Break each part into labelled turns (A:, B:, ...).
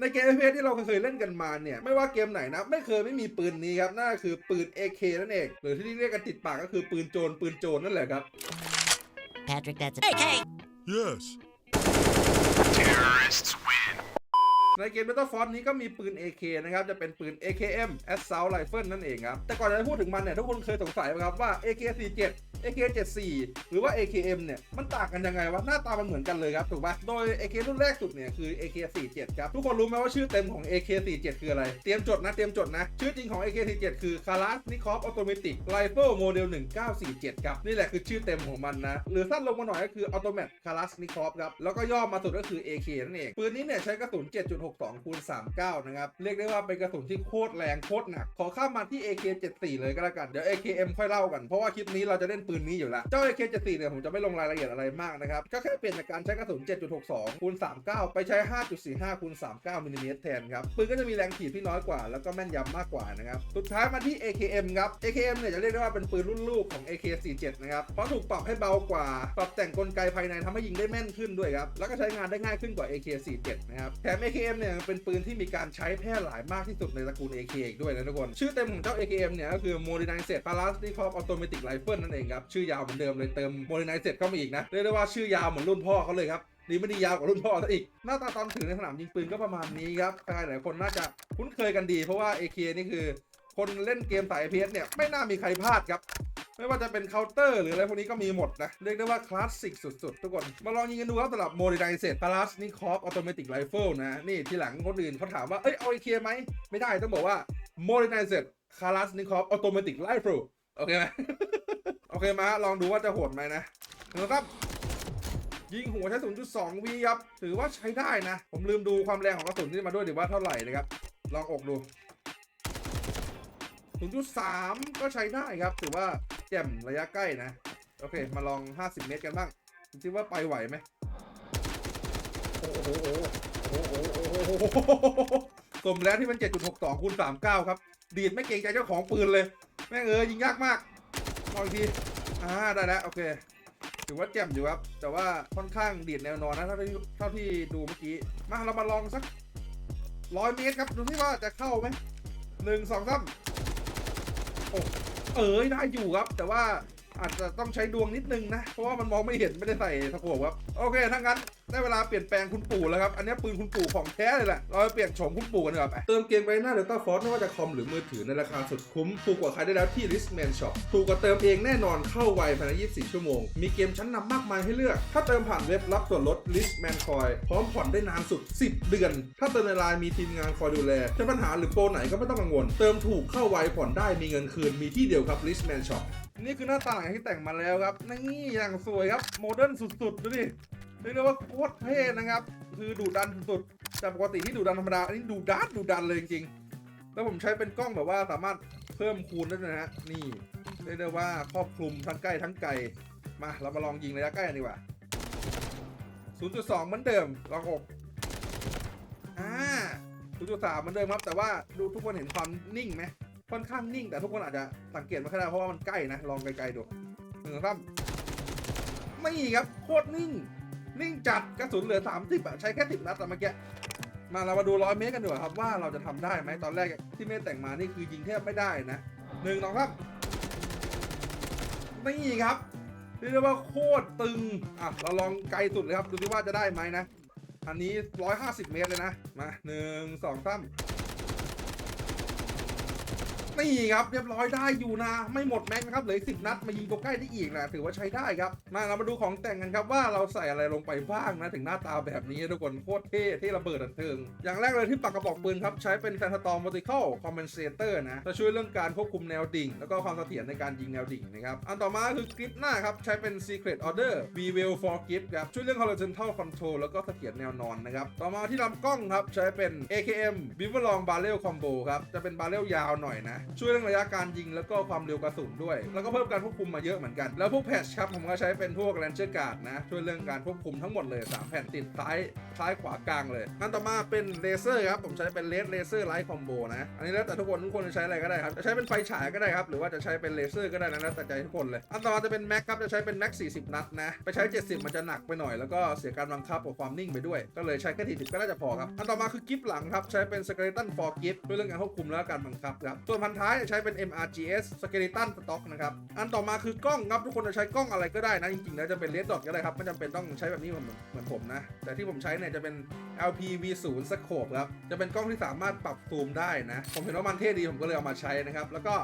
A: ในเกม FPS ที่เราเคยเล่นกันมาเนี่ย ไม่ว่าเกมไหนนะ ไม่เคยไม่มีปืนนี้ครับนั่นก็คือปืน AK นั่นเอง หรือที่เรียกกันติดปากก็คือปืนโจรปืนโจรนั่นแหละครับ
B: Patrick, that's a AK.
C: Yes.
A: ในเกม Battlefront นี้ก็มีปืน AK นะครับ จะเป็นปืน AKM Assault Rifle นั่นเองครับ แต่ก่อนจะพูดถึงมันเนี่ย ทุกคนเคยสงสัยไหมครับว่า AK47 AK74 หรือว่า AKM เนี่ย มันต่างกันยังไงวะ หน้าตามันเหมือนกันเลยครับ ถูกปะโดย AK รุ่นแรกสุดเนี่ย คือ AK47 ครับ ทุกคนรู้ไหมว่าชื่อเต็มของ AK47 คืออะไร เตรียมจดนะ เตรียมจดนะ ชื่อจริงของ AK47 คือ Kalashnikov Automatic Rifle Model 1947 ครับ นี่แหละคือชื่อเต็มของมันนะ หรือสั้นลงมาหน่อยก็คือ Automat Kalashnikov ครับ แล้วก็ย่อมาสุดก็คือ AK นั่นเอง ปืนนี้เนี่ยใช้กระสุน62คูณ39 นะครับ เรียกได้ว่าเป็นกระสุนที่โคตรแรงโคตรหนัก ขอข้ามมาที่ AK74 เลยก็แล้วกัน เดี๋ยว AKM ค่อยเล่ากัน เพราะว่าคลิปนี้เราจะเล่นปืนนี้อยู่แล้ว เจ้า AK74 เนี่ยผมจะไม่ลงรายละเอียดอะไรมากนะครับ ก็แค่เปลี่ยนจากการใช้กระสุน 7.62คูณ39 ไปใช้ 5.45คูณ39มิลลิเมตรแทนครับ ปืนก็จะมีแรงถีบที่น้อยกว่า แล้วก็แม่นยำมากกว่านะครับสุดท้ายมาที่ AKM ครับ AKM เนี่ยจะเรียกได้ว่าเป็นปืนรุ่นลูกของ AK47 นะครับเพราะถูกปรับให้เบากว่า ปรับแต่งกลไกภายในทำให้ยิงได้แม่นขึ้นด้วยครับแล้วก็ใช้งานได้ง่ายขึ้นกว่า AK47 นะครับแถม AKM เนี่ยเป็นปืนที่มีการใช้แพร่หลายมากที่สุดในตระกูล AK อีกด้วยนะทุกคน ชื่อเต็มของเจ้า AKM เนี่ยก็คือ Modernized Kalashnikov Automatic Rifle นั่นเองครับ ชื่อยาวเหมือนเดิมเลยเติม Modernized เข้ามาอีกนะ เรียกได้ว่าชื่อยาวเหมือนรุ่นพ่อเขาเลยครับดีไม่ดียาวกว่ารุ่นพ่อซะอีก หน้าตาตอนถือในสนามยิงปืนก็ประมาณนี้ครับใครหลายคนน่าจะคุ้นเคยกันดี เพราะว่า AK นี่คือ คนเล่นเกมสาย FPS เนี่ยไม่น่ามีใครพลาดครับ ไม่ว่าจะเป็นเคาน์เตอร์หรืออะไรพวกนี้ก็มีหมดนะ เรียกได้ว่าคลาสสิกสุดๆ ทุกคน มาลองยิงกันดูครับสำหรับ Modernized Kalashnikov Automatic Rifle นะ นี่ทีหลังคนอื่นเขาถามว่า เอ้ยเอา AK ไหม ไม่ได้ต้องบอกว่า Modernized Kalashnikov Automatic Rifle โอเคไหมโอเคมาลองดูว่าจะโหดไหมนะนะครับยิงหัวใช้ 0.2วีครับ ถือว่าใช้ได้นะ ผมลืมดูความแรงของกระสุนที่มาด้วยดีว่าเท่าไหร่นะครับ ลองอกดู 0.3 ก็ใช้ได้ครับ ถือว่า แจ่มระยะใกล้นะ โอเค มาลอง 50 เมตรกันบ้างดูสิว่าไปไหวไหมโอ้โหโอ้โหโอ้โหโอ้โหสมแล้วที่มัน 7.62คูณ39 ครับ ดีดไม่เกรงใจเจ้าของปืนเลย แม่งเออยิงยากมากลองอีกทีอ่าได้แล้ว โอเค ถือว่าแจ่มอยู่ครับ แต่ว่าค่อนข้างดีดแนวนอนนะเท่าที่เท่าที่ดูเมื่อกี้ มาเรามาลองสักร้อยเมตรครับ ดูที่ว่าจะเข้าไหมหนึ่งสองสามโอ้ เอ้ยได้อยู่ครับ แต่ว่าอาจจะต้องใช้ดวงนิดนึงนะ เพราะว่ามันมองไม่เห็นไม่ได้ใส่สโพกครับ โอเคถ้างั้น ได้เวลาเปลี่ยนแปลงคุณปู่แล้วครับ อันนี้ปืนคุณปู่ของแท้เลยแหละ เราไปเปลี่ยนโฉมคุณปู่กันดีกว่าไป เติมเกมไปหน้าเดลต้าฟอร์สไม่ว่าจะคอมหรือมือถือในราคาสุดคุ้ม ถูกกว่าใครได้แล้วที่ Listman Shop ถูกกว่าเติมเองแน่นอนเข้าไวภายใน 24 ชั่วโมง มีเกมชั้นนำมากมายให้เลือก ถ้าเติมผ่านเว็บรับส่วนลด Listman Coin พร้อมผ่อนได้นานสุด 10 เดือน ถ้าเติมในไลน์มีทีมงานคอยดูแลจะปัญหาหรือโปรไหนก็ไม่ต้องกังวล เติมถูกเข้าไวผ่อนได้มีเงินคืนมีที่เดียวครับ Listman Shop นี่คือหน้าตางที่แต่งมาแล้วครับ นี่อย่างสวยครับ โมเดิร์นสุดๆ ดูดิ เรียกได้ว่าโคตรเท่นะครับ คือดุดันสุดๆจากปกติที่ดุดันธรรมดา อันนี้ดุดันดุดันเลยจริงๆ แล้วผมใช้เป็นกล้องแบบว่าสามารถเพิ่มคูณได้นะฮะ นี่เรียกได้ว่าครอบคลุมทั้งใกล้ทั้งไกล มาเรามาลองยิงระยะใกล้กันดีกว่า 0.2 เหมือนเดิมลองอกอ่า0.3เหมือนเดิมครับ แต่ว่าดูทุกคนเห็นความนิ่งไหมค่อนข้างนิ่ง แต่ทุกคนอาจจะสังเกตไม่ค่อยได้เพราะว่ามันใกล้นะ ลองไกลๆดูหนึ่งสองสามไม่ครับ โคตรนิ่ง นิ่งจัดกระสุนเหลือ 30อะใช้แค่10นัดแต่เมื่อกี้มาเรามาดูร้อยเมตรกันดีกว่าครับว่าเราจะทำได้ไหมตอนแรกที่เมฆแต่งมานี่คือยิงแทบไม่ได้นะหนึ่งสองครับนี่ครับเรียกได้ว่าโคตรตึงอะเราลองไกลสุดเลยครับดูที่ว่าจะได้ไหมนะ อันนี้ 150 เมตรเลยนะ มาหนึ่งสองสาม นี่ครับเรียบร้อยได้อยู่นะ ไม่หมดแม็กนะครับเหลือสิบนัดมายิงตัวใกล้ได้อีกนะถือว่าใช้ได้ครับ มาเรามาดูของแต่งกันครับว่าเราใส่อะไรลงไปบ้างนะถึงหน้าตาแบบนี้ทุกคนโคตรเท่เท่ระเบิดอันเทิง อย่างแรกเลยที่ปากกระบอกปืนครับใช้เป็นแฟนตอม vertical compensator นะจะช่วยเรื่องการควบคุมแนวดิ่ง แล้วก็ความเสถียรในการยิงแนวดิ่งนะครับอันต่อมาคือกริปหน้าครับใช้เป็น secret order v w e l for grip ครับช่วยเรื่อง horizontal control แล้วก็เสถียรแนวนอนนะครับต่อมาที่ลำกล้องครับใช้เป็น AKM b i v e r Long Barrel Combo ครับจะเป็นบาเรลยาวหน่อยนะช่วยเรื่องระยะการยิงแล้วก็ความเร็วกระสุนด้วย แล้วก็เพิ่มการควบคุมมาเยอะเหมือนกัน แล้วพวกแพทช์ครับผมก็ใช้เป็นพวกแรนเจอร์การ์ดนะ ช่วยเรื่องการควบคุมทั้งหมดเลย 3 แผ่นติดซ้ายซ้ายขวากลางเลย อันต่อมาเป็นเลเซอร์ครับ ผมใช้เป็นเลสเลเซอร์ไลท์คอมโบนะ อันนี้แล้วแต่ทุกคนทุกคนจะใช้อะไรก็ได้ครับ จะใช้เป็นไฟฉายก็ได้ครับ หรือว่าจะใช้เป็นเลเซอร์ก็ได้นะแล้วแต่ใจทุกคนเลย อันต่อมาจะเป็นแม็กครับ จะใช้เป็นแม็ก40 นัดนะ ไปใช้ 70 มันจะหนักไปหน่อย แล้วก็เสียการบังคับกับความนิ่งไปด้วย ก็เลยใช้แค่ที10ก็น่าจะพอครับ อันต่อมาคือกิฟหลังครับ ใช้เป็นสเกเลตันฟอร์กิฟด้วยเรื่องการควบคุมและการบังคับครับส่วนพันท้ายใช้เป็น MRGS สเกเลตันสต็อกนะครับ อันต่อมาคือกล้องครับทุกคนจะใช้กล้องอะไรก็ได้นะ จริงๆแล้วจะเป็นเลดดอทก็ได้ครับ ไม่จำเป็นต้องใช้แบบนี้เหมือนเหมือนผมนะ แต่ที่ผมใช้เนี่ยจะเป็น LPV0 scope ครับ จะเป็นกล้องที่สามารถปรับซูมได้นะ ผมเห็นว่ามันเท่ดีผมก็เลยเอามาใช้นะครับ แล้วก็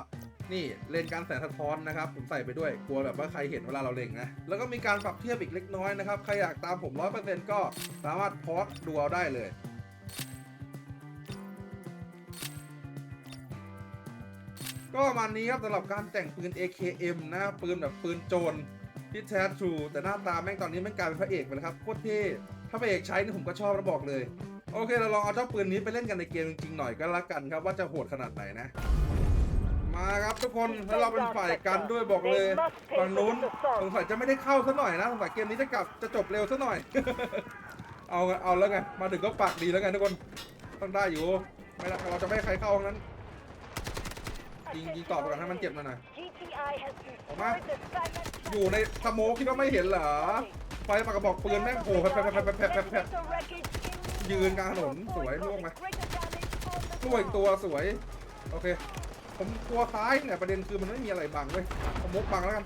A: นี่เลนการแสงสะท้อนนะครับ ผมใส่ไปด้วยกลัวแบบว่าใครเห็นเวลาเราเล็งนะ แล้วก็มีการปรับเทียบอีกเล็กน้อยนะครับ ใครอยากตามผม 100%ก็สามารถพอสดูเอาได้เลย ก็ประมาณนี้ครับสำหรับการแต่งปืน AKM นะปืนแบบปืนโจรที่แท้ทรูแต่หน้าตาแม่งตอนนี้แม่งกลายเป็นพระเอกไปแล้วครับโคตรเท่ถ้าพระเอกใช้นี่ผมก็ชอบแล้วบอกเลย โอเคเราลองเอาเจ้าปืนนี้ไปเล่นกันในเกมจริงๆหน่อยก็แล้วกันครับว่าจะโหดขนาดไหนนะ มาครับทุกคนแล้วเราเป็นฝ่ายกันด้วยบอกเลยฝั่งนู้นสงสัยจะไม่ได้เข้าซะหน่อยนะสงสัยเกมนี้จะกลับจะจบเร็วซะหน่อย เอาเอาแล้วไงมาถึงก็ปากดีแล้วไงทุกคนต้องได้อยู่ไม่ได้เราจะไม่ให้ใครเข้าทั้งนั้น ยิงยิงตอบไปก่อนให้มันเจ็บหน่อยหน่อย ออกมา อยู่ในสโมกคิดว่าไม่เห็นเหรอ ไฟปากกระบอกปืนแม่งโผล่แผลบแผลบแผลบแผลบแผลบแผลบยืนกลางถนนสวยล่วงไหมล่วงอีกตัวสวย โอเค ผมกลัวซ้ายเนี่ยประเด็นคือมันไม่มีอะไรบังเว้ยสโมกบังแล้วกัน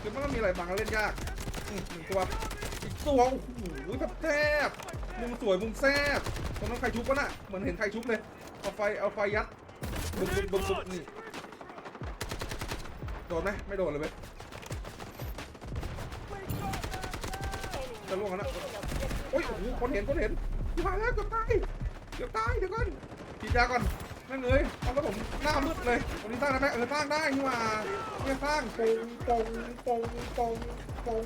A: คือมันก็มีอะไรบังแล้วเล่นยากอืมหนึ่งตัวอีกตัวโอ้โหแบบแทบมุมสวยมุมแซบตรงนั้นใครชุบวะน่ะเหมือนเห็นใครชุบเลย เอาไฟเอาไฟยัด บุบบุบบุบบุบนี่โดนไหมไม่โดนเลยเว้ยจะล่วงแล้วนะโอ้ยโอ้โหคนเห็นคนเห็นที่มาแล้วเกือบตายเกือบตายเดี๋ยวก่อนฉีดยาก่อนนั่งเลยเอาแล้วผมหน้ามืดเลยตรงนี้สร้างได้ไหมเออสร้างได้นี่หว่าเนี่ยสร้างปงปงปงปงปง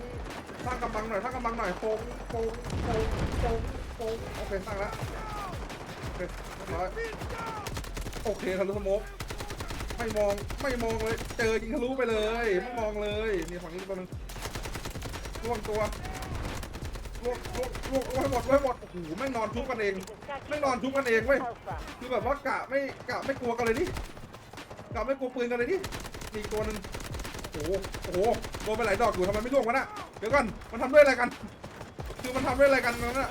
A: สร้างกำบังหน่อยสร้างกำบังหน่อยปงปงปงปงปงโอเคสร้างแล้วโอเคเรียบร้อย โอเคทะลุสโมกไม่มองไม่มองเลย เจอยิงทะลุไปเลยไม่มองเลยนี่ฝั่งนี้ตัวหนึงล่วงตัวลวกลวกลวกลวกให้หมดลวกให้หมดโอ้โหแม่งนอนทุบกันเองไม่นอนทุบกันเองเว้ยคือแบบว่ากะไม่กะไม่กลัวกันเลยนี่กะไม่กลัวปืนกันเลยนี่มีตัวหนึ่งโอ้โหโอ้โหโดนไปหลายดอกอยู่ทำไมไม่ล่วงวะน่ะเดี๋ยวก่อนมันทำด้วยอะไรกัน คือมันทำด้วยอะไรกันนั่นน่ะ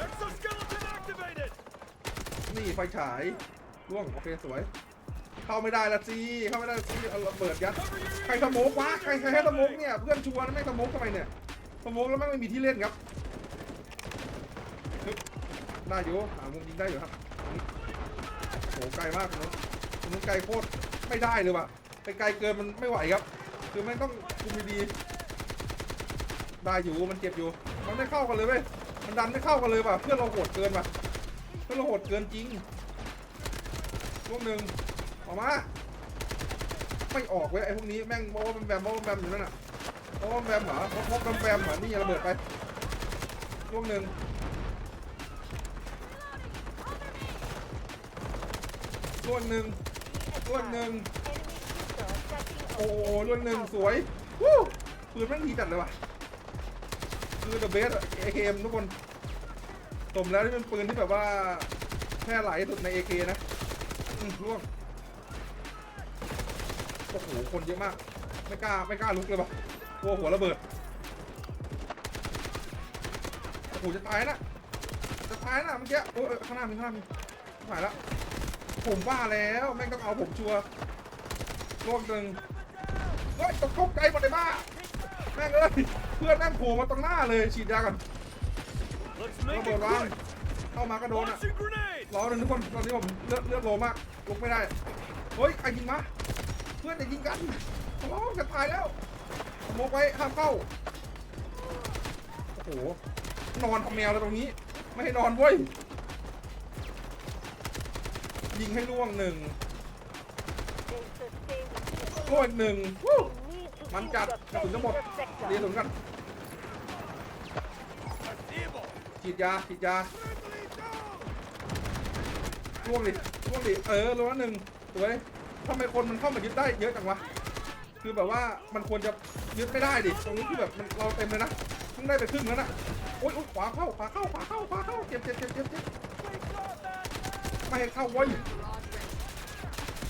A: นี่ไฟฉาย ล่วงโอเคสวย เข้าไม่ได้ละจีเข้าไม่ได้จีเอาระเบิดยัดใครสโมกวะใครใครให้สโมกเนี่ยเพื่อนชวนไม่สโมกทำไมเนี่ยสโมกแล้วแม่งไม่มีที่เล่นครับได้อยู่หามุมยิงได้อยู่ครับโหไกลมากนะมันไกลโคตรไม่ได้เลยว่ะไปไกลเกินมันไม่ไหวครับ คือไม่งต้องคุมดีๆได้อยู่มันเจ็บอยู่ มันไม่เข้ากันเลยเว้ยมันดันไม่เข้ากันเลยว่ะเพื่อนเราโหดเกินว่ะเพื่อนเราโหดเกินจริง พวกหนึ่งออกมา ไม่ออกเว้ยไอ้พวกนี้แม่งโม้แบมแบมโม้แบมอยู่นั่นน่ะโม้แบมเหรอโม้แบมแบมเหรอนี่ระเบิดไปพวกหนึ่งล้วนหนึ่งล้วนหนึ่งโอ้ล้วนหนึ่งสวยวู้ปืนแม่งดีจัดเลยว่ะคือ the best AKM ทุกคนสมแล้วที่เป็นปืนที่แบบว่าแพร่หลายที่สุดใน AK นะ อืมล่วงโอ้โหคนเยอะมาก ไม่กล้าไม่กล้าลุกเลยว่ะกลัวหัวระเบิดโอ้โหจะตายนะจะตายนะเมื่อกี้โอ้ยเอ้ยข้างหน้ามีข้างหน้ามีหายแล้วผมว่าแล้วแม่งต้องเอาผมชัวร์โลกหนึ่งเฮ้ยตกกไกลหมดเลยบ้าแม่งเอ้ยเพื่อนแม่งโผล่มาตรงหน้าเลยฉีดยาก่อน
C: Let's
A: ระ
C: make
A: เบิ
C: it
A: ดวาง
C: quick!
A: เข้ามาก็โดนอะ
C: Launching grenade!
A: รอหนึ่งทุกคนตอนนี้ผมเลือดเลือดโลมากลุกไม่ได้เฮ้ยใครยิงมาเพื่อนจะยิงกันทะเลาะกันตายแล้วโมกไว้ห้ามเข้าโอ้โหนอนทำแมวเลยตรงนี้ ไม่ให้นอนเว้ยยิงให้ล่วงหนึ่งล่วงอีกหนึ่งวู้มันจัดกระสุนจะหมดเรียนถึงกัน
C: Evil!
A: ฉีดยาฉีดยา ล่วงดิล่วงดิเออล่วงหนึ่งสวยทำไมคนมันเข้ามายึดได้เยอะจังวะคือแบบว่ามันควรจะยึดไม่ได้ดิตรงนี้คือแบบมันเราเต็มเลยนะเพิ่งได้ไปครึ่งแล้วนะโอ๊ยโอ๊ยขวาเข้าขวาเข้าขวาเข้าขวาเข้าเจ็บเจ็บเจ็บเจ็บเจ็บไม่ให้เข้าไว้ย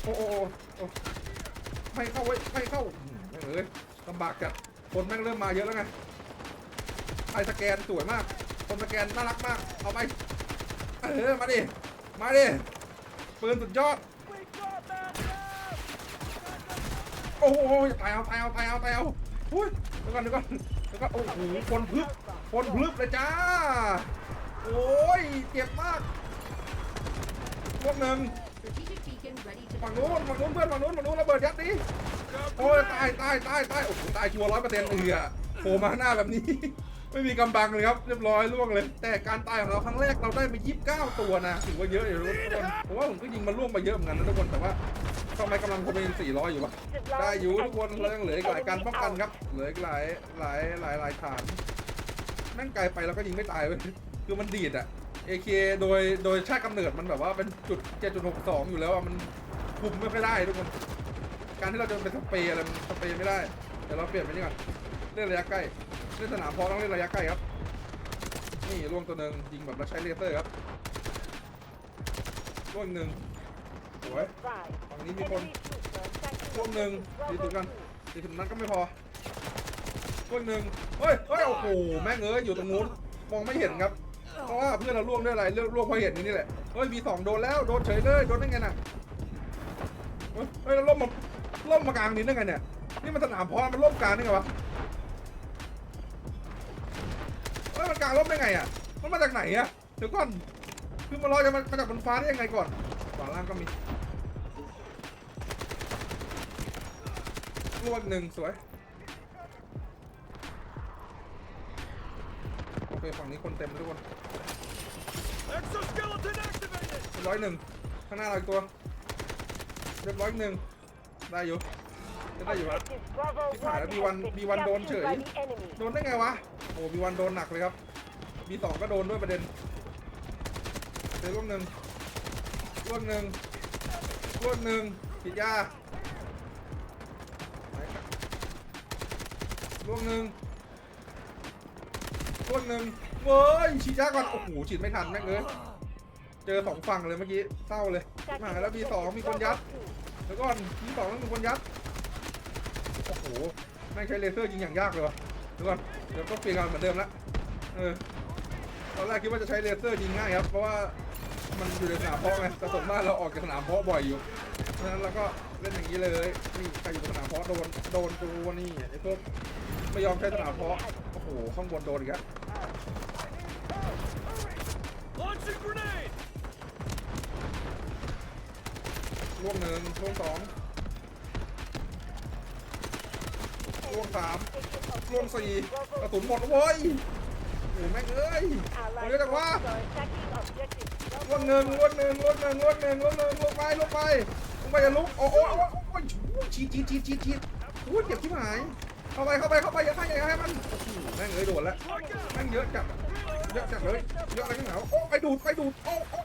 A: โอ้โอ้โอ้ไม่ให้เข้าไว้ไม่ให้เข้าเอ้ยลำบากจัดคนแม่งเริ่มมาเยอะแล้วไงไอสแกนสวยมาก คนสแกนน่ารักมาก เอาไป เออ มาดิ มาดิปืนสุดยอด โอ้โหตายเอาตายเอาตายเอาตายเอาอุ้ยเดี๋ยวก่อนเดี๋ยวก่อนเดี๋ยวก่อนโอ้โหคนพลึบคนพลึบเลยจ้า โอ้ยเจ็บมากพวกหนึ่งฝั่งนู้นฝั่งนู้นเพื่อนฝั่งนู้นฝั่งนู้นระเบิดยัดดิโอ้ยตายตายตายตายโอ้โหตายชัวร้อยเปอร์เซ็นต์เอือโผล่มาหน้าแบบนี้ ไม่มีกำบังเลยครับเรียบร้อยล่วงเลย แต่การตายของเราครั้งแรกเราได้ไป29 ตัวนะถือว่าเยอะอยู่ทุกคนผมว่าผมก็ยิงมันล่วงไปเยอะเหมือนกันนะทุกคนแต่ว่าทำไมกำลังผมเป็น400 อยู่วะได้อยู่ทุกคนเรายังเหลืออีกหลายการป้องกันครับเหลืออีกหลายหลายหลายหลายฐานแม่งไกลไปแล้วก็ยิงไม่ตายเว้ยคือมันดีดอะ AK โดยโดยชาติกำเนิดมันแบบว่าเป็นจุด7.62 อยู่แล้วอะมันคุมไม่ค่อยได้ทุกคนการที่เราจะเป็นสเปรย์อะไรมันสเปรย์ไม่ได้เดี๋ยวเราเปลี่ยนไปนี่ก่อน เล่นระยะใกล้เล่นสนามพอต้องเล่นระยะใกล้ครับ นี่ล่วงตัวหนึ่งยิงแบบเราใช้เลเซอร์ครับล่วงหนึ่งสวยฝั่งนี้มีคนล่วงหนึ่งดีถึงกันดีถึงนั้นก็ไม่พอล่วงหนึ่งเฮ้ยเฮ้ยโอ้โหแม่งเอ้ยอยู่ตรงนู้นมองไม่เห็นครับเพราะว่าเพื่อนเราล่วงด้วยอะไรเรื่องล่วงเพราะเห็นนี่แหละเฮ้ยมีสองโดนแล้วโดนเฉยเลยโดนได้ไงน่ะเฮ้ยเฮ้ยแล้วล่มมาล่มมากลางนี้ได้ไงเนี่ยนี่มันสนามพอมันล่มกลางได้ไงวะ กลางล่มได้ไงอะ มันมาจากไหนอะ เดี๋ยวก่อน คือมันลอยจะมามาจากบนฟ้าได้ยังไงก่อนฝั่งล่างก็มีลวดหนึ่งสวย โอเคฝั่งนี้คนเต็มทุกคน
C: Exoskeleton activated!
A: เรียบร้อยหนึ่งข้างหน้าเราอีกตัว เรียบร้อยหนึ่งได้อยู่ได้อยู่ครับ
D: ที่ผ่านแล้ว B1 B1 โดนเฉย
A: โดนได้ไงวะ โอ้มีวันโดนหนักเลยครับ มีสองก็โดนด้วยประเด็นเจอลูกหนึ่งลูกหนึ่งลูกหนึ่งฉีดยาลูกหนึ่งลูกหนึ่งเว้ยฉีดยาก่อนโอ้โหฉีดไม่ทันแม่งเลยเจอสองฝั่งเลยเมื่อกี้เศร้าเลยมาแล้วมีสองมีคนยัดแล้วก่อนมีสองแล้วมีคนยัดโอ้โหแม่ใช้เลเซอร์ยิงอย่างยากเลยวะเดี๋ยวก่อนเดี๋ยวก็เปลี่ยนกันเหมือนเดิมละเออ อนแรกคิดว่าจะใช้เลเซอร์ยิงง่ายครับ เพราะว่ามันอยู่ในสนามเพาะไงแต่ส่วนมากเราออกจากสนามเพาะบ่อยอยู่เพราะฉะนั้นเราก็เล่นอย่างนี้เลยนี่ใครอยู่สนามเพาะโดนโดนตัวนี่ไอ้พวกไม่ยอมใช้สนามเพาะโอ้โหข้างบนโดนอีกแล้วล่วงหนึ่งล่วงสองล่วงสามล่วงสี่กระสุนหมดแล้วเว้ย โอ้โหแม่งเอ้ยโอ้ยเยอะจังวะล่วงหนึ่งล่วงหนึ่งล่วงหนึ่งล่วงหนึ่งล่วงหนึ่งลงไปลงไปลงไปอย่าลุกโอ้โหโอ้โหโอ้โหชีดชีดชีดชีดชีดโอ้ยเจ็บที่หายเข้าไปเข้าไปเข้าไปอย่าให้อย่าให้มันโอ้โหแม่งเอ้ยโดนแล้วแม่งเยอะจัดเยอะจัดเลยเยอะอะไรกันหนาวโอ้ไปดูดไปดูดโอ้โอ้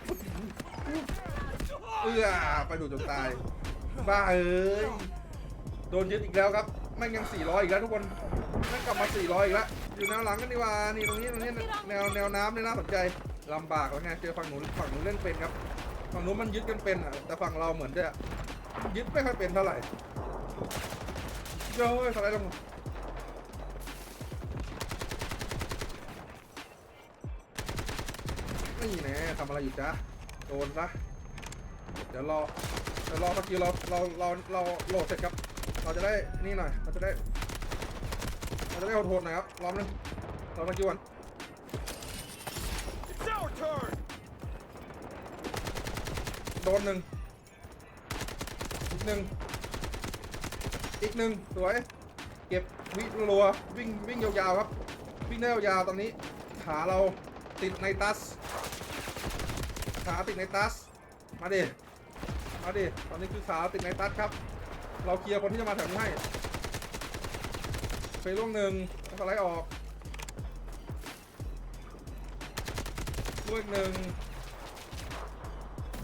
A: เอื้อไปดูดจนตายบ้าเอ้ยโดนยึดอีกแล้วครับแม่งยัง400อีกแล้วทุกคนแม่งกลับมา400อีกแล้ว อยู่แนวหลังกันดีกว่านี่ตรงนี้ตรงนี้แนวแนวน้ำนี่น่าสนใจลำบากแล้วไงเจอฝั่งหนูนฝั่งหนูนเล่นเป็นครับฝั่งนู้นมันยึดกันเป็นอะแต่ฝั่งเราเหมือนจะยึดไม่ค่อยเป็นเท่าไหร่เจ้ยสไลด์ลงนี่แน่ทำอะไรอยู่จ๊ะโดนซะเดี๋ยวรอเดี๋ยวรอสกิลเราเราเราเราโหลดเสร็จครับ เราจะได้นี่หน่อยเราจะได้ เราจะได้โหดๆหน่อยครับรอบนึงรอสกิลก่อน
C: It's our turn!
A: โดนหนึ่งอีกหนึ่งอีกหนึ่งสวย เก็บวิรัวๆวิ่งวิ่งยาวๆครับ วิ่งได้ยาวๆตอนนี้ ขาเราติดในตัส ขาติดในตัส มาดิ มาดิ ตอนนี้คือขาติดในตัสครับ เราเคลียร์คนที่จะมาแถวนี้ให้เฟ ยล่วงหนึ่งสไลด์ออกล่วงหนึ่ง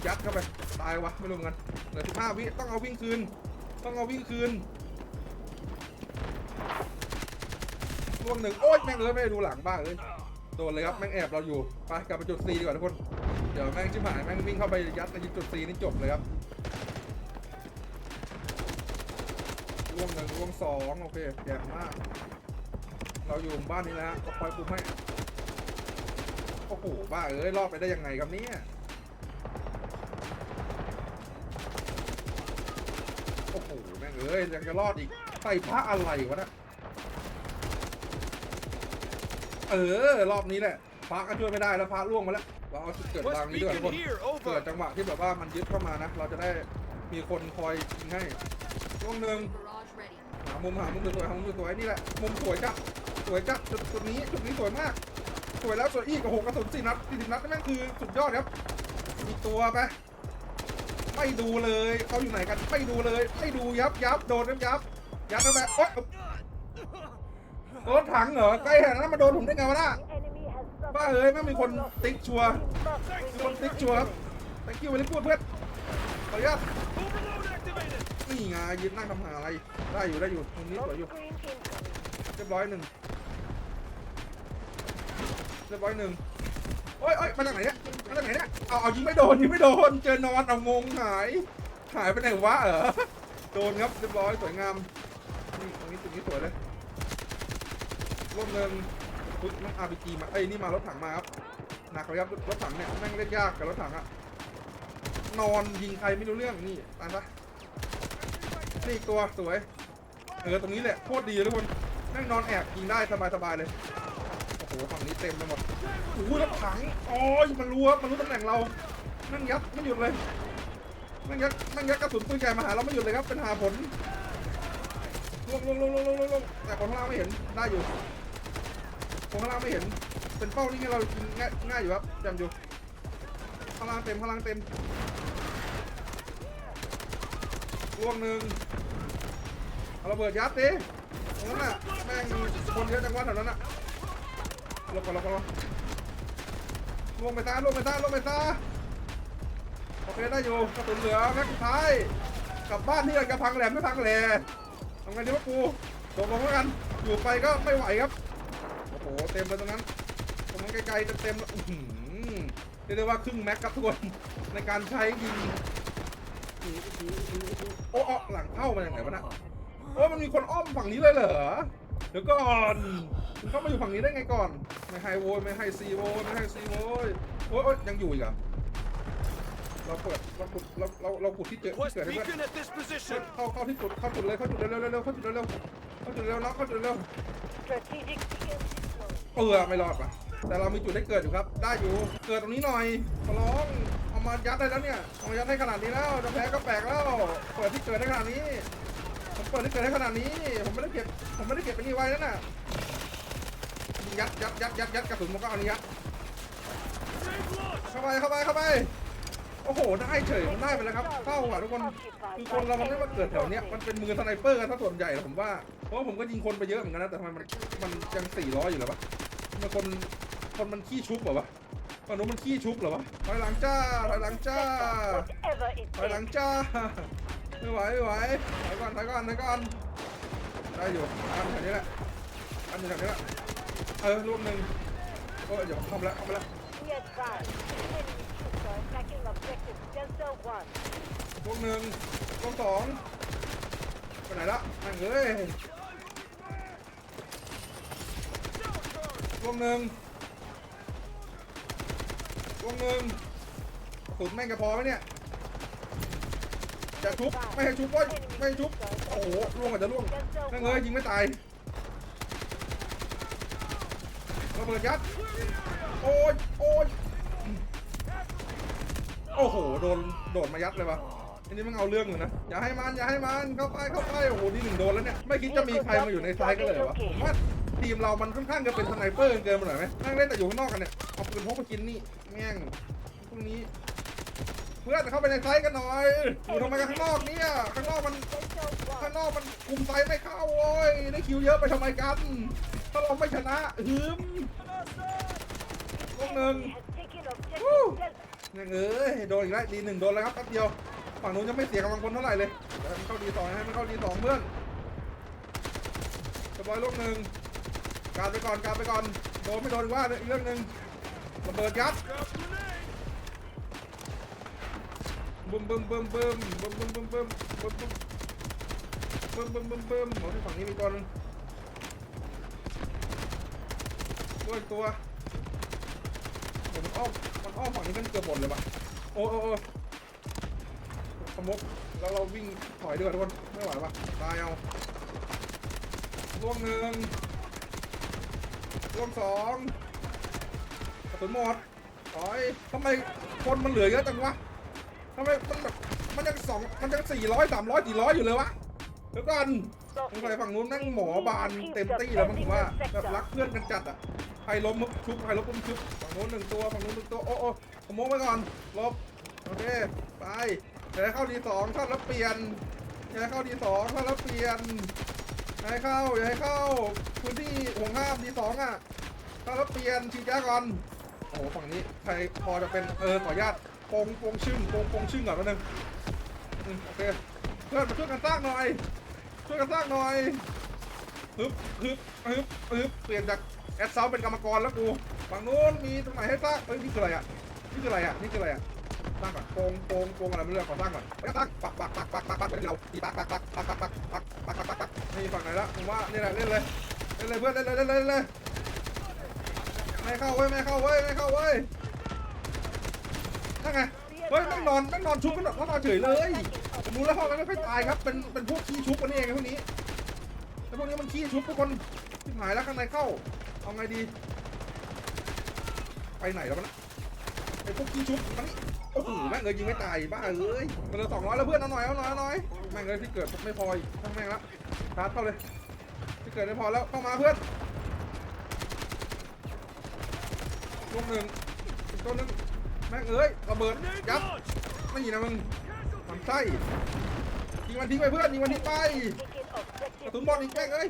A: ยัดเข้าไป ตายวะ ไม่รู้เหมือนกันเหลือสิบห้าวิ ต้องเอาวิ่งคืน ต้องเอาวิ่งคืนล่วงหนึ่งโอ๊ยแม่งเลยไม่ได้ดูหลังบ้างเลยโดนเลยครับ แม่งแอบเราอยู่ ไปกลับไปจุด C ดีกว่าทุกคน เดี๋ยวแม่งชิบหาย แม่งวิ่งเข้าไปยัดในจุด C นี่จบเลยครับ ล่วงหนึ่งล่วงสองโอเคแย่มาก เราอยู่บ้านนี้แล้วก็คอยคุมให้โอ้โหบ้าเอ้ยรอดไปได้ยังไงครับเนี่ยโอ้โหแม่งเอ้ยยังจะรอดอีกใส่พระอะไรวะนะเออรอบนี้แหละพระก็ช่วยไม่ได้แล้วพระล่วงมาแล้วเราเอาจุดเกิดรางนี้ด้วยกคนเกิดจังหวะที่แบบว่ามันยึดเข้ามานะ เราจะได้ มีคนคอยยิงให้ช่วงหนึ่งหามุมหามุมสวยๆหามุมสวยๆนี่แหละ มุมสวยจัดสวยจัดจุดจุดนี้จุดนี้สวยมาก สวยแล้วสวยอีกโอ้โหกระสุนสี่นัดสี่สิบนัดนั่นคือสุดยอดครับมีตัวไปไม่ดูเลยเขาอยู่ไหนกันไม่ดูเลยไม่ดูยับยับโดนยับยับยับเข้าไปโอ๊ยรถถังเหรอใกล้ขนาดนั้นมาโดนผมได้ไงวะน่ะบ้าเอ้ยไม่งมีคนติ๊กชัวร์
D: must
A: มีคนติ๊กชัวร์ครับ thank you เลยพูดเพื่อน ขออนุญาตนี่ไงยืนนั่งทำหาอะไร ได้อยู่ได้อยู่ตรงนี้สวยอยู่ เรียบร้อยหนึ่งเรียบร้อยหนึ่งโอ้ยโอ้ยมาจากไหนเนี่ยมาจากไหนเนี่ย เอาเอายิงไม่โดนยิงไม่โดน เจอนอนเอางงหาย หายไปไหนวะเออโดนครับเรียบร้อยสวยงาม นี่ตรงนี้ตรงนี้สวยเลยร่วมเงินพุทธมันอาร์พีจีมา เอ้ยนี่มารถถังมาครับหนักเลยครับรถถังเนี่ยแม่งเล่นยากกับรถถังอะ นอนยิงใครไม่รู้เรื่องนี่ตามปะนี่อีกตัวสวย เออตรงนี้แหละโคตรดีเลยทุกคนนั่งนอนแอบยิงได้สบายๆเลยโอ้โหฝั่งนี้เต็มไปหมดโอ้โหรถถังโอ้ยมันรู้ครับมันรู้ตำแหน่งเรานั่งยัดไม่หยุดเลยนั่งยัดนั่งยัดกระสุนปืนใหญ่มาหาเราไม่หยุดเลยครับเป็นหาผลลงลงลงลงลงลงลงแต่คนข้างล่างไม่เห็นได้อยู่คนข้างล่างไม่เห็น เป็นเป้านี่เรางง่ายง่ายอยู่ครับจำอยู่ข้างล่างเต็มข้างล่างเต็ม รวมหนึ่งเอาระเบิดยัดดิตรงนั้นน่ะแม่งคนเยอะจังวะแถวนั้นน่ะลบก่อนลบก่อนลบลงไปตาลงไปตาลงไปตาโอเคได้อยู่กระสุนเหลือแม็กสุดท้ายกลับบ้านที่กันกระพังแหลมไม่พังแหลทำไงดีวะกูตกลงแล้วกันอยู่ไปก็ไม่ไหวครับโอ้โหเต็มเลยตรงนั้นตรงนั้นไกลๆจะเต็มแล้วอื้อหือเรียกได้ว่าครึ่งแม็กครับทุกคนในการใช้ยิง โอ้โอ้หลังเข้ามาจากไหนวะนะโอ้มันมีคนอ้อมฝั่งนี้เลยเหรอ เดี๋ยวก่อนคุณเข้ามาอยู่ฝั่งนี้ได้ไงก่อน ไม่ให้โวยไม่ให้ซีโวยไม่ให้ซีโวยโอ้ยยังอยู่อีกเหรอเราเปิดเราขุดเราเราเราขุดที่เจอที่เกิดให้เพื่อนเข้าเข้าที่จุดเข้าจุดเลยเข้าจุดเร็วเร็วเร็วเข้าจุดเร็วเร็วเข้าจุดเร็วน้องเข้าจุดเร็วเออไม่รอดป่ะแต่เรามีจุดให้เกิดอยู่ครับ ได้อยู่ เกิดตรงนี้หน่อยขอร้อง มายัดได้แล้วเนี่ยเอามายัดให้ขนาดนี้แล้วจะแพ้ก็แปลกแล้ว เปิดที่เกิดได้ขนาดนี้ ผมเปิดที่เกิดได้ขนาดนี้ ผมไม่ได้เก็บ ผมไม่ได้เก็บไปนี่ไว้นั่นน่ะ ยัดยัดยัดยัดยัดกระสุนมันก็เอานี้ยัด เข้าไปเข้าไปเข้าไป โอ้โห ได้เฉยมันได้ไปแล้วครับ เข้าอะทุกคน คือคนเรามันไม่มาเกิดแถวเนี้ย มันเป็นมือสไนเปอร์กันถ้าส่วนใหญ่ผมว่า เพราะว่าผมก็ยิงคนไปเยอะเหมือนกันนะ แต่ทำไมมันมันยังสี่ร้อยอยู่หรอวะมันคนคนมันขี้ชุบเหรอวะ ฝั่งนู้นมันขี้ชุบเหรอวะถอยหลังจ้าถอยหลังจ้า
D: Whatever it
A: ถอยหลัง
D: takes.
A: จ้า ไม่ไหวไม่ไหวถอยก่อนถอยก่อนถอยก่อนได้อยู่อันแถวนี้แหละอันอยู่แถวนี้แหละเออลูกหนึ่งโอ้ยเดี๋ยวเข้ามาแล้วเข้ามาแล้ว
D: We advance. Enemy troops are attacking objective Delta 1.
A: ลูกหนึ่งลูกสองไปไหนละนั่งเลยลูกหนึ่ง ลูกหนึ่งกระสุนแม่งจะพอไหมเนี่ยจะชุบไม่ให้ชุบเว้ยไม่ให้ชุบโอ้โหล่วงอาจจะล่วงนั่งเลยยิงไม่ตายระเบิดยัดโอ้ยโอ้ยโอ้โหโดนโดดมายัดเลยวะอันนี้มันเอาเรื่องอยู่นะอย่าให้มันอย่าให้มันเข้าไปเข้าไปโอ้โหนี่หนึ่งโดนแล้วเนี่ยไม่คิดจะมีใครมาอยู่ในซ้ายกันเลยวะผมว่าทีมเรามันค่อนข้างจะเป็นสไนเปอร์เกินไปหน่อยไหมนั่งเล่นแต่อยู่ข้างนอกกันเนี่ย เอาปืนพกไปกินนี่แม่งพวกนี้ เพื่อนเข้าไปในไซส์กันหน่อยอยู่ทำไมกันข้างนอกเนี่ยข้างนอกมันข้างนอกมันคุมไซส์ไม่เข้าโว้ยได้คิวเยอะไปทำไมกัน ถ้าเราไม่ชนะหืมลูกหนึ่งยังเอ้ยโดนอีกแล้วดีหนึ่งโดนแล้วครับแป๊บเดียวฝั่งนู้นยังไม่เสียกำลังพลเท่าไหร่เลยให้มันเข้าดีสองให้มันเข้าดีสองเพื่อนสบอยลูกหนึ่งการไปก่อนการไปก่อนโดนไม่โดนว่าอีกเรื่องหนึ่ง ระเบิดยัด
C: Grab grenade.
A: บึ้มบึ้มบึ้มบึ้มบึ้มบึ้มบึ้มบึ้มบึ้มบึ้มบึ้มบึ้มบึ้มโอ้ที่ฝั่งนี้มีตัวหนึงด้วยตัวโอ้มันอ้อมมันอ้อมฝั่งนี้มันเกือบหมดเลยปะโอ้โอ้โอ้สมกแล้วเราวิ่งถอยดีกว่าทุกคนไม่ไหวปะตายเอาล่วงหนึ่งล่วงสองก ระสุนหมดถอยทำไมคนมันเหลือเยอะจังวะทำไมมันแบบมันยังสองมันยังสี่ร้อยสามร้อยสี่ร้อยอยู่เลยวะเดี๋ยวก่อนสงสัยฝั่งนู้นนั่งหมอบานเต็มตี้แล้วมั้งผมว่าแบบรักเพื่อนกันจัดอะใครล้มชุบใครล้มปุ๊บชุบฝั่งนู้นหนึ่งตัวฝั่งนู้นหนึ่งตัวโอ้โอ้ผมมองไปก่อนลบโอเคไปย่าให้เข้าดีสองเข้าแล้วเปลี่ยนย่าให้เข้าดีสองเข้าแล้วเปลี่ยนย่าให้เข้าอย่าให้เข้าพื้นที่ห่วงห้ามดีสองอะเข้าแล้วเปลี่ยนฉีดยาก่อน อ้โหฝั่งนี้ใครพอจะเป็นเออขออนุญาตโปงโปงชึ่งโปงโปงชึ่งก่อนแป๊บนึงอืมโอเคเพื่อนมาช่วยกันสร้างหน่อย ช่วยกันสร้างหน่อยฮึบฮึบฮึบฮึบเปลี่ยนจากแอดเซาเป็นกรรมกรแล้วกูฝั่งนู้นมีตรงไหนให้สร้างเอ้ยนี่คืออะไรอะนี่คืออะไรอะนี่คืออะไรอะสร้างก่อนโปงโปงโปงอะไรไม่รู้ขอสร้างก่อนไปสร้างปักปักปักปักปักปักเดี๋ยวเราตีปักปักปักปักปักปักปักปักปักปักปักนี่ฝั่งไหนละผมว่านี่แหละเล่นเลยเล่นเลยเพื่อนเล่นเลยเล่นเลย ไม่เข้าเว้ยไม่เข้าเว้ยไม่เข้าเว้ยนั่นไงเฮ้ยแม่งนอนแม่งนอนชุบกันนอนนอนเฉยเลยผมรู้แล้วห้องนั้นไม่ค่อยตายครับเป็นเป็นพวกขี้ชุบกันนี่เองไอ้พวกนี้แต่พวกนี้มันขี้ชุบทุกคนที่หายแล้วข้างในเข้าเอาไงดี ไปไหนแล้วมันไอ้พวกขี้ชุบมันนี่โอ้โหแม่งเลยยิงไม่ตายบ้าเอ้ยมันเหลือสองร้อยแล้วเพื่อนเอาหน่อยเอาหน่อยเอาหน่อยแม่งเลยที่เกิดไม่พออีกทั้งแม่งละชาร์จเข้าเลยที่เกิดไม่พอแล้วเข้ามาเพื่อน ลูกหนึ่งอีกตัวหนึ่งแม่งเอ้ยระเบิดยับไม่ยิงนะมึงทำไส้ยิงมันทิ้งไปเพื่อนยิงมันทิ้งไปกระสุนบอลอีกแม่งเอ้ย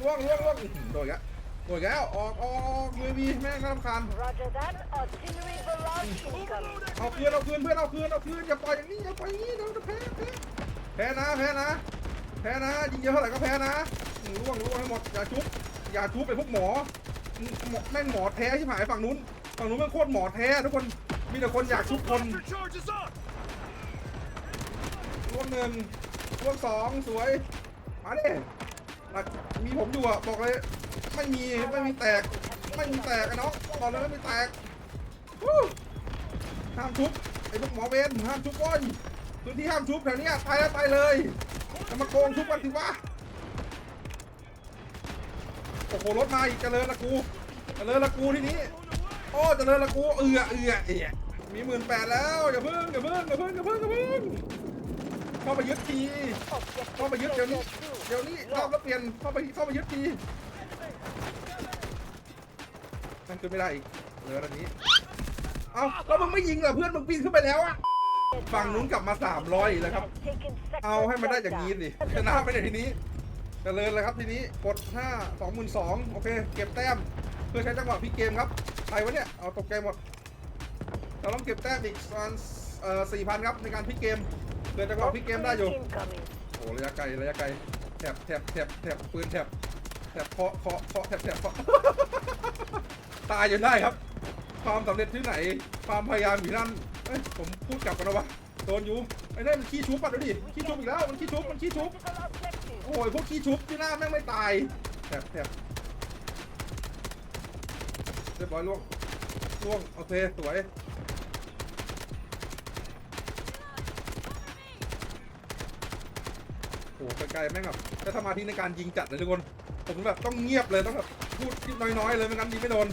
A: ล่วงล่วงล่วงโดนอีกแล้วโดนแล้วออกออกออกยูวีแม่งน่ารำคาญเอาคืนเอาคืนเพื่อนเอาคืนเอาคืนอย่าปล่อยอย่างนี้อย่าปล่อยอย่างนี้เดี๋ยวจะแพ้แพ้แพ้นะแพ้นะแพ้นะยิงเยอะเท่าไหร่ก็แพ้นะล่วงล่วงให้หมดอย่าชุบอย่าชุบไปพวกหมอ หมอแม่งหมอแท้ที่หายฝั่งนู้น ฝั่งนู้นแม่งโคตรหมอแท้ทุกคน มีแต่คนอยากชุบคนร่วมหนึ่งร่วมสองสวย มาดิหลักมีผมอยู่อะ บอกเลย ไม่มี ไม่มีแตก ไม่มีแตกอ้น้องบอกเลยไม่มีแตกห้ามชุบไอ้พวกหมอเวรห้ามชุบก้อยพื้นที่ห้ามชุบแถวนี้ตายแล้วตายเลยจะมาโกงชุบกันสิวะ โอ้โหรถมาอีกเจริญละกูเจริญละกูที่นี้โอ้เจริญละกูเอือเอือเอียมีหมื่นแปดแล้วอย่าเพิ่งอย่าเพิ่งอย่าเพิ่งอย่าเพิ่งอย่าเพิ่งเข้าไปยึดทีเข้าไปยึดเดี๋ยวนี้เดี๋ยวนี้รอบแล้วเปลี่ยนเข้าไปเข้าไปยึดทีมันขึ้นไม่ได้อีกเหลืออันนี้เอาแล้วมึงไม่ยิงเหรอเพื่อนมึงปีนขึ้นไปแล้วอะฝั่งนู้นกลับมา300อีกแล้วครับ เอาให้มันได้อย่างนี้สิชนะไปในทีนี้ เจริญเลยครับทีนี้กด5 22,000โอเค เก็บแต้ม เพื่อใช้จังหวะพลิกเกมครับใครวะเนี่ย เอาตกใจหมด เราต้องเก็บแต้มอีกประมาณเอ่อ4,000 ครับ ในการพลิกเกมเพื่อจังหวะพลิกเกมได้อยู่
D: Incoming.
A: โอ้ระยะไกลระยะไกลแถบแถบแถบแถบปืนแถบแถบเคาะเคาะเคาะแถบแถบเคาะตายจนได้ครับ ความสำเร็จที่ไหน ความพยายามอยู่นั่นเอ้ยผมพูดกลับกันนะวะโดนอยู่ไอ้นี่นมันขี้ชุบปัดดูดิขี้ชุบอีกแล้วมันขี้ชุบมันขี้ชุบ
D: Critical objective.
A: โอ้ยพวกขี้ชุบที่หน้าแม่งไม่ตายแถบแถบเรียบร้อยล่วงล่วงโอเคสวยโอ้ไกลๆแม่งแบบใช้สมาธิในการยิงจัดเลยทุกคน ผมแบบต้องเงียบเลยต้องแบบพูดน้อยๆเลยไม่งั้นยิงไม่โดน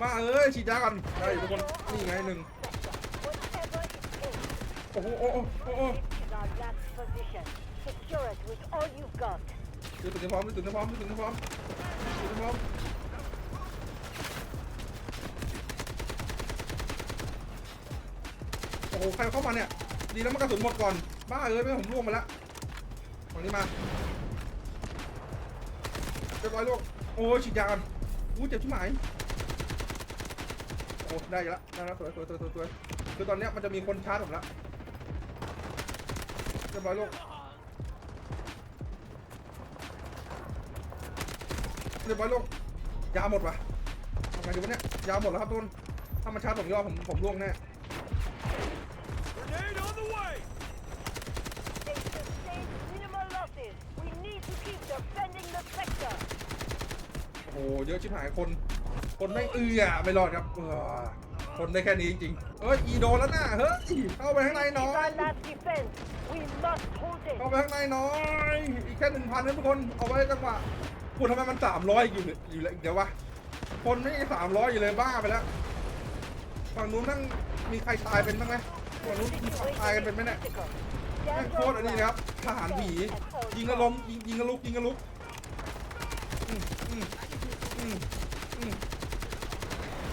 A: มาเอ้ยฉีดยาก่อนได้ทุกคนนี่ไงหนึ่งโอ้โหโอ้โหโอ้โห
D: Secure it with all you've got.
A: ดูตื่นพร้อมดูตื่นพร้อมดูตื่นพร้อมดูตื่นพร้อมโอ้โหใครเข้ามาเนี่ย ดีแล้วมันกระสุนหมดก่อน บ้าเอ้ยไม่งั้นผมล่วงมาล้วฝั่งนี้มาเรียบร้อยลูกโอ้ยฉีดยากันอู้เจ็บชิบหายได้อยู่แล้วได้แล้วสวยสวยสวยสวยสวยคือตอนเนี้ยมันจะมีคนชาร์จผมล้วเรียบร้อยลูก เรียบร้อยลูกยาหมดวะทำไงดีวะเนี่ยยาหมดแล้วครับทุกคนถ้ามันชาร์จผมย่อผมผมล่วงแน่
C: Grenade on the way!
D: They sustained minimal losses. We need to keep defending the sector.
A: โอ้โหเยอะชิบหายคน คนไม่เอือไม่รอดครับเออคนได้แค่นี้จริงๆเอ้ยอีโดนแล้วน่ะเฮ้ยเข้าไปข้างในหน้อ
D: It's
A: ย
D: our last defense. We must hold it.
A: เข้าไปข้างในหน้อยอีกแค่หนึ่งพันนะทุกคนเอาไว้จังหวะ กูทำไมมันสามร้อยอยู่อยู่เลยเดี๋ยววะ คนไม่สามร้อยอยู่เลยบ้าไปแล้ว ฝั่งนู้นนั่งมีใครตายเป็นบ้างไหมฝั่งนู้นมีใครตายกันเป็นไหมเนี่ยแม่งโคตรอันนี้นะครับทหารผี ยิงกระล้มยิงยิงกระลุกยิงกระลุก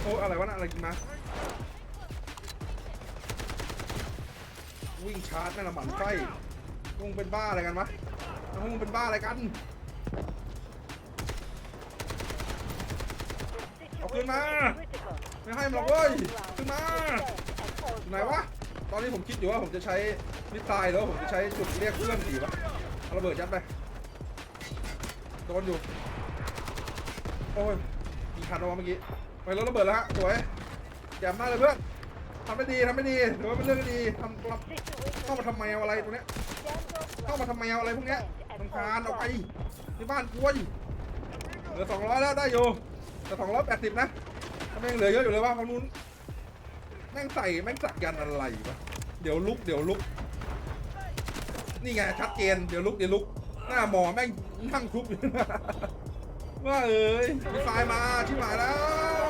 A: โอ้อะไรวะน่ะอะไรกินมา วิ่งชาร์จแม่งละหมันไส้มึงเป็นบ้าอะไรกันวะแล้วมึงเป็นบ้าอะไรกัน
D: The
A: Open
D: situation
A: ma.
D: is critical.
A: ไม่ให้มันหรอกเว้ย ขึ้นมาไหนวะ ตอนนี้ผมคิดอยู่ว่าผมจะใช้มิสไซล์แล้วผมจะใช้จุดเรียกเพื่อนสีวะเอาระเบิดยัดไป โดนอยู่ โอ้ยมีคันออกมาเมื่อกี้ ไปรถระเบิดแล้วฮะสวยแจ่มมากเลยเพื่อนทำได้ดีทำได้ดีถือว่าเป็นเรื่องดีทำรับเข้ามาทำไมเอาอะไรตรงเนี้ยเข้ามาทำไมเอาอะไรพวกเนี้ย
D: Defend at
A: ทำคา
D: all
A: ญออกไปที่บ้านกล้วยเหลือสองร้อยแล้วได้อยู่ แต่สองร้อยแปดสิบนะทำไมยังเหลือเยอะอยู่เลยว่าฝั่งนู้นแม่งใส่แม่งสักยันอะไรวะเดี๋ยวลุกเดี๋ยวลุก นี่ไงชัดเจนเดี๋ยวลุกเดี๋ยวลุก หน้าหมอแม่งนั่งทุบอยู่ว่าเอ้ยมีไฟล์มาชิบหายแล้ว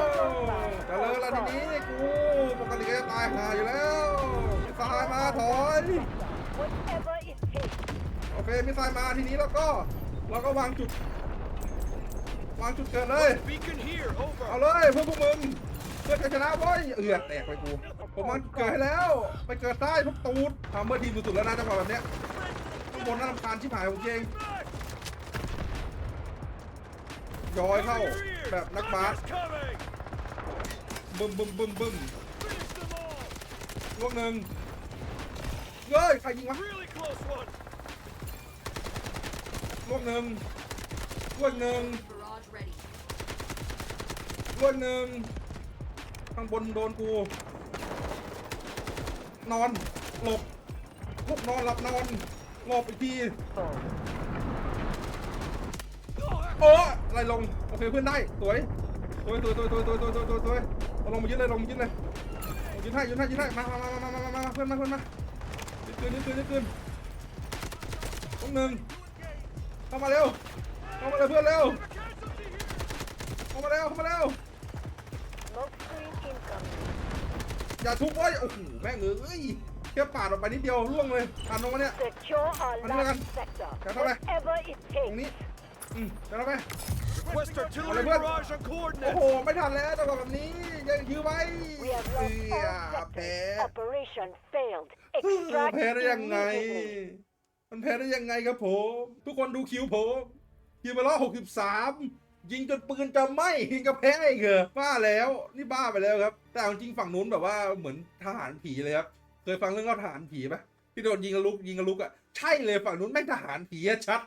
A: จะเลิกแล้วทีนี้กูปกติก็จะตายหาอยู่แล้วมีไฟล์มาถอย
D: Whatever it takes.
A: โอเคมีไฟล์มาทีนี้เราก็ เราก็วางจุด วางจุดเกิดเลย
C: Beacon here,
A: เอา
C: over.
A: เลยเพื่อพวกมึงเพื่อชัยชนะเว้ยเอือแตกไปกู ผมวางจุดเกิดให้แล้ว ไปเกิดใต้ทุกตูดทำเมื่อทีมสุดๆแล้วนะจังหวะแบบเนี้ยข้างบนน่ารำคาญชิบหายผมเองย้อยเข้า
C: Cover your ears.
A: แบบนักบาส
C: Gunner's coming.
A: บึมบึมบึมบึม
C: Finish them all.
A: ลูกหนึ่งเฮ้ยใครยิงวะ
C: Really close one.
A: ลูกหนึ่งลูกหนึ่ง
E: Barrage ready.
A: ลูกหนึ่งข้างบนโดนกู นอนหลบพวกนอนหลับนอนหลบอีกทีโอ้อะไรลง โอเคเพื่อนได้ สวย สวยสวยสวยสวยสวยสวยสวยสวยสวยเอาลงมายึดเลยลงมายึดเลยยึดให้ยึดให้ยึดให้มามามามามามามาเพื่อนมาเพื่อนมายึดคืนยึดคืนยึดคืนลูกหนึ่งเข้ามาเร็วเข้ามาเลยเพื่อนเร็ว เข้ามาเร็วเข้ามาเร็ว
D: Smoke screen incoming.
A: อย่าทุบไว้ยโอ้โหแม่งเอ้ยแค่ปาดออกไปนิดเดียวล่วงเลยผ่านลงมาเนี่ย
D: Secure our
A: Ano yan?
D: last sector.
A: Kaya kami.
D: Whatever it
A: ตรงนี้
D: takes.
A: อืมจะได้ไหม
C: Request artillery
A: อะไรเพื่อน
C: barrage on
A: โอ้
C: coordinates.
A: โห ไม่ทันแล้วจังหวะแบบนี้ยังยื้อไว้
D: We have
A: เอื
D: lost
A: อ
D: all
A: แพ้
D: sectors. Operation failed.
A: เออ
D: Extract
A: แพ้ได้ยังไง
D: immediately.
A: มันแพ้ได้ยังไงครับผม ทุกคนดูคิวผมคิวไปแล้วหกสิบสาม ยิงจนปืนจะไหม้ยิงกระแพ้อีกเหรอบ้าแล้วนี่บ้าไปแล้วครับ แต่เอาจริงฝั่งนู้นแบบว่าเหมือนทหารผีเลยครับเคยฟังเรื่องเล่าทหารผีปะที่โดนยิงกระลุกยิงกระลุกอะใช่เลยฝั่งนู้นแม่งทหารผีชัด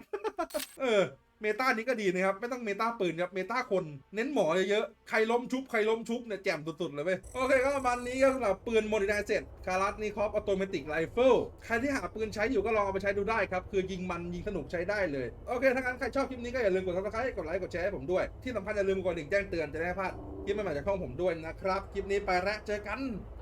A: เออ เมตานี้ก็ดีนะครับ ไม่ต้องเมตาปืนครับเมตาคนเน้นหมอเยอะๆ ใครล้มชุบ ใครล้มชุบเนี่ยแจ่มสุดๆ เลยเว้ย โอเคก็ประมาณนี้ก็สำหรับปืนโมดิไนเซ็ตคารัสนีคอปออโตเมติกไรเฟิลใครที่หาปืนใช้อยู่ก็ลองเอาไปใช้ดูได้ครับ คือยิงมันยิงสนุกใช้ได้เลย โอเคถ้างั้นใครชอบคลิปนี้ก็อย่าลืมกด subscribe กดไลค์กดแชร์ให้ผมด้วย ที่สำคัญอย่าลืมกดดิ่งแจ้งเตือนจะได้ไม่พลาดคลิปใหม่ๆจากช่องผมด้วยนะครับคลิปนี้ไปแล้วเจอกัน